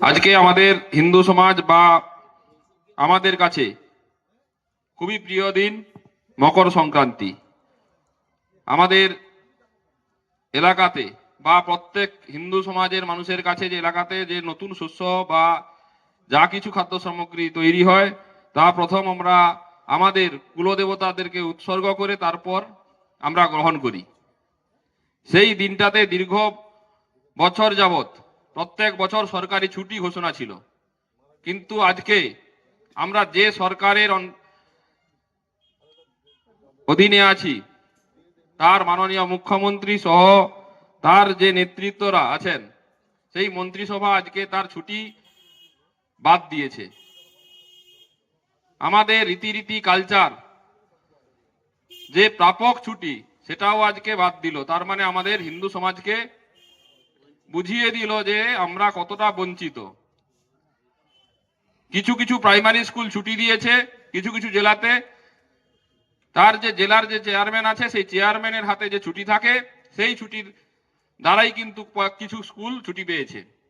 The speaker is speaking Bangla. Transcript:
আজকে আমাদের হিন্দু সমাজ বা আমাদের কাছে খুবই প্রিয় দিন মকর সংক্রান্তি। আমাদের এলাকাতে বা প্রত্যেক হিন্দু সমাজের মানুষের কাছে যে এলাকাতে যে নতুন শস্য বা যা কিছু খাদ্য সামগ্রী তৈরি হয়, তা প্রথম আমরা আমাদের কুলদেবতাদেরকে উৎসর্গ করে তারপর আমরা গ্রহণ করি। সেই দিনটাতে দীর্ঘ বছর যাবত প্রত্যেক বছর সরকারি ছুটি ঘোষণা ছিল। কিন্তু আজকে আমরা যে সরকারের অধীনে আছি, তার মাননীয় মুখ্যমন্ত্রী সহ তার যে নেতৃত্বরা আছেন, সেই মন্ত্রিসভা আজকে তার ছুটি বাদ দিয়েছে। আমাদের রীতিরীতি কালচার, যে প্রাপক ছুটি, সেটাও আজকে বাদ দিল। তার মানে আমাদের হিন্দু সমাজকে বুঝিয়ে দিল যে আমরা কতটা বঞ্চিত। কিছু কিছু প্রাইমারি স্কুল ছুটি দিয়েছে, কিছু কিছু জেলাতে। তার যে জেলার যে চেয়ারম্যান আছে, সেই চেয়ারম্যানের হাতে যে ছুটি থাকে, সেই ছুটির দ্বারাই কিন্তু কিছু স্কুল ছুটি পেয়েছে।